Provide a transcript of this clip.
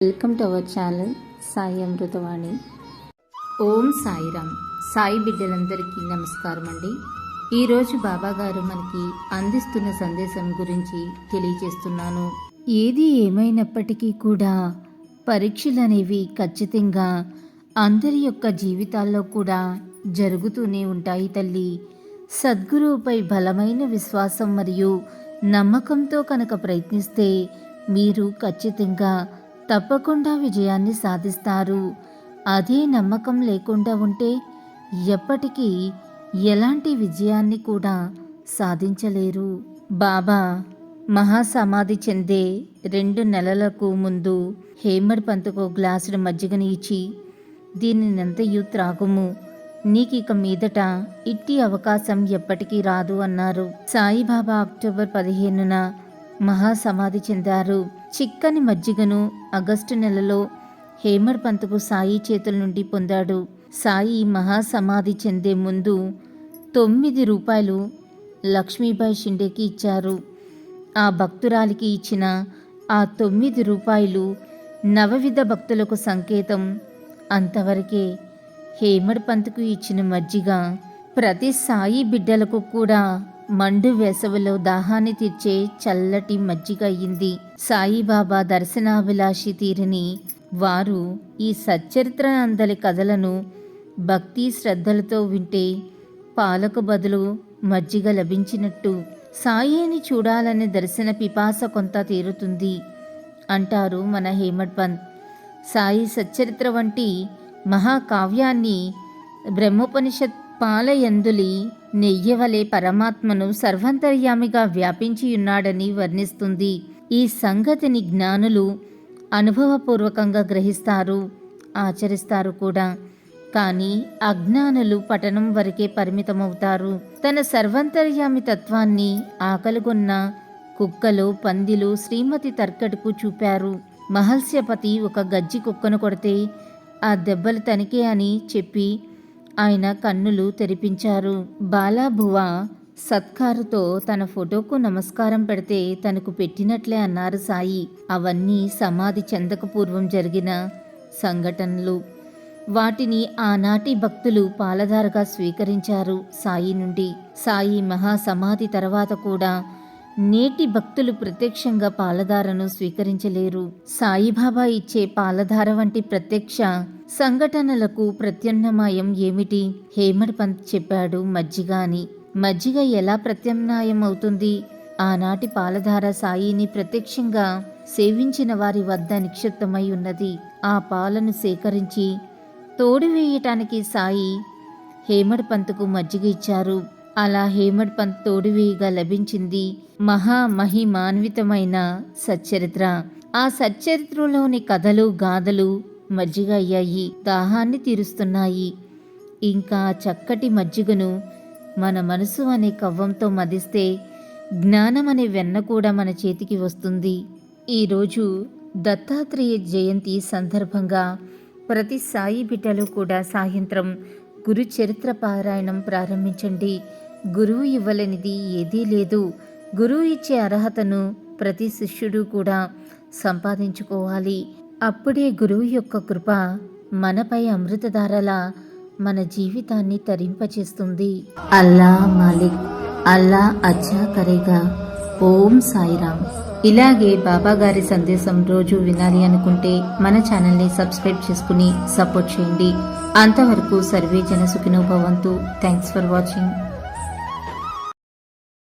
Welcome to our channel Sai Amritavani Om Sairam. Sai బిడ్డలందరికీ నమస్కారం అండి. ఈరోజు బాబాగారు మనకి అందిస్తున్న సందేశం గురించి తెలియజేస్తున్నాను. ఏది ఏమైనప్పటికీ కూడా పరీక్షలు అనేవి ఖచ్చితంగా అందరి యొక్క జీవితాల్లో కూడా జరుగుతూనే ఉంటాయి తల్లి. సద్గురువుపై బలమైన విశ్వాసం మరియు నమ్మకంతో కనుక ప్రయత్నిస్తే మీరు ఖచ్చితంగా తప్పకుండా విజయాన్ని సాధిస్తారు. అదే నమ్మకం లేకుండా ఉంటే ఎప్పటికీ ఎలాంటి విజయాన్ని కూడా సాధించలేరు. బాబా మహాసమాధి చెందే రెండు నెలలకు ముందు హేమడ్ పంతుకు గ్లాసుడు మజ్జిగని ఇచ్చి దీనినంతయు త్రాగుము. నీకిక మీదట ఇట్టి అవకాశం ఎప్పటికీ రాదు అన్నారు. సాయిబాబా అక్టోబర్ పదిహేనున మహాసమాధి చెందారు. చిక్కని మజ్జిగను ఆగస్టు నెలలో హేమర్ పంతుకు సాయి చేతుల నుండి పొందాడు. సాయి మహాసమాధి చెందే ముందు తొమ్మిది రూపాయలు లక్ష్మీబాయి షిండేకి ఇచ్చారు. ఆ భక్తురాలికి ఇచ్చిన ఆ తొమ్మిది రూపాయలు నవవిధ భక్తులకు సంకేతం. అంతవరకే హేమడ్ పంత్కు ఇచ్చిన మజ్జిగ ప్రతి సాయి బిడ్డలకు కూడా మండు వేసవిలో దాహాన్ని తీర్చే చల్లటి మజ్జిగ అయింది సాయిబాబా దర్శనాభిలాషి తీరిని వారు ఈ సచ్చరిత్ర అందలి కథలను భక్తి శ్రద్ధలతో వింటే పాలకు బదులు మజ్జిగ లభించినట్టు. సాయిని చూడాలనే దర్శన పిపాస కొంత తీరుతుంది అంటారు మన హేమడ్ పంత్. సాయి సచ్చరిత్ర వంటి మహాకావ్యాన్ని బ్రహ్మోపనిషత్ పాలయందులి నెయ్యవలే పరమాత్మను సర్వంతర్యామిగా వ్యాపించియున్నాడని వర్ణిస్తుంది. ఈ సంగతిని జ్ఞానులు అనుభవపూర్వకంగా గ్రహిస్తారు ఆచరిస్తారు కూడా. కానీ అజ్ఞానులు పఠనం వరకే పరిమితమవుతారు. తన సర్వంతర్యామి తత్వాన్ని ఆకలిగొన్న కుక్కలు పందిలు శ్రీమతి తర్కటుకు చూపారు. మహల్స్యపతి ఒక గజ్జి కుక్కను కొడితే ఆ దెబ్బలు తనికే అని చెప్పి ఆయన కన్నులు తెరిపించారు. బాలాభువ సత్కారుతో తన ఫోటోకు నమస్కారం పెడితే తనకు పెట్టినట్లే అన్నారు సాయి. అవన్నీ సమాధి చెందక పూర్వం జరిగిన సంఘటనలు. వాటిని ఆనాటి భక్తులు పాలధారగా స్వీకరించారు సాయి నుండి. సాయి మహాసమాధి తర్వాత కూడా నేటి భక్తులు ప్రత్యక్షంగా పాలధారను స్వీకరించలేరు. సాయిబాబా ఇచ్చే పాలధార వంటి ప్రత్యక్ష సంఘటనలకు ప్రత్యామ్నాయం ఏమిటి? హేమడ్ పంత్ చెప్పాడు మజ్జిగ అని మజ్జిగ ఎలా ప్రత్యామ్నాయం అవుతుంది ఆనాటి పాలధార సాయిని ప్రత్యక్షంగా సేవించిన వారి వద్ద నిక్షిప్తమై ఉన్నది. ఆ పాలను సేకరించి తోడివేయటానికి సాయి హేమడ్ పంత్కు మజ్జిగ ఇచ్చారు. అలా హేమడ్ పంత్ తోడువేయగా లభించింది మహామహిమాన్వితమైన సచ్చరిత్ర. ఆ సచ్చరిత్రలోని కథలు గాథలు మజ్జిగ అయ్యాయి. దాహాన్ని తీరుస్తున్నాయి. ఇంకా చక్కటి మజ్జిగను మన మనసు అనే కవ్వంతో మదిస్తే జ్ఞానం అనే వెన్న కూడా మన చేతికి వస్తుంది. ఈరోజు దత్తాత్రేయ జయంతి సందర్భంగా ప్రతి సాయి బిడ్డలు కూడా సాయంత్రం గురు చరిత్ర పారాయణం ప్రారంభించండి. గురువు ఇవ్వలేనిది ఏదీ లేదు. గురువు ఇచ్చే అర్హతను ప్రతి శిష్యుడు కూడా సంపాదించుకోవాలి. అప్పుడే గురువు యొక్క కృప మనపై అమృతధారలా మన జీవితాన్ని తరింపచేస్తుంది. అల్లా మాలిక్ అల్లా అచ్చా కరేగా. ఓం సాయిరామ్. ఇలాగే బాబా గారి సందేశం రోజు వినాలి అనుకుంటే మన ఛానల్ని సబ్స్క్రైబ్ చేసుకుని సపోర్ట్ చేయండి. అంతవరకు సర్వే జన భవంతు. Thanks for watching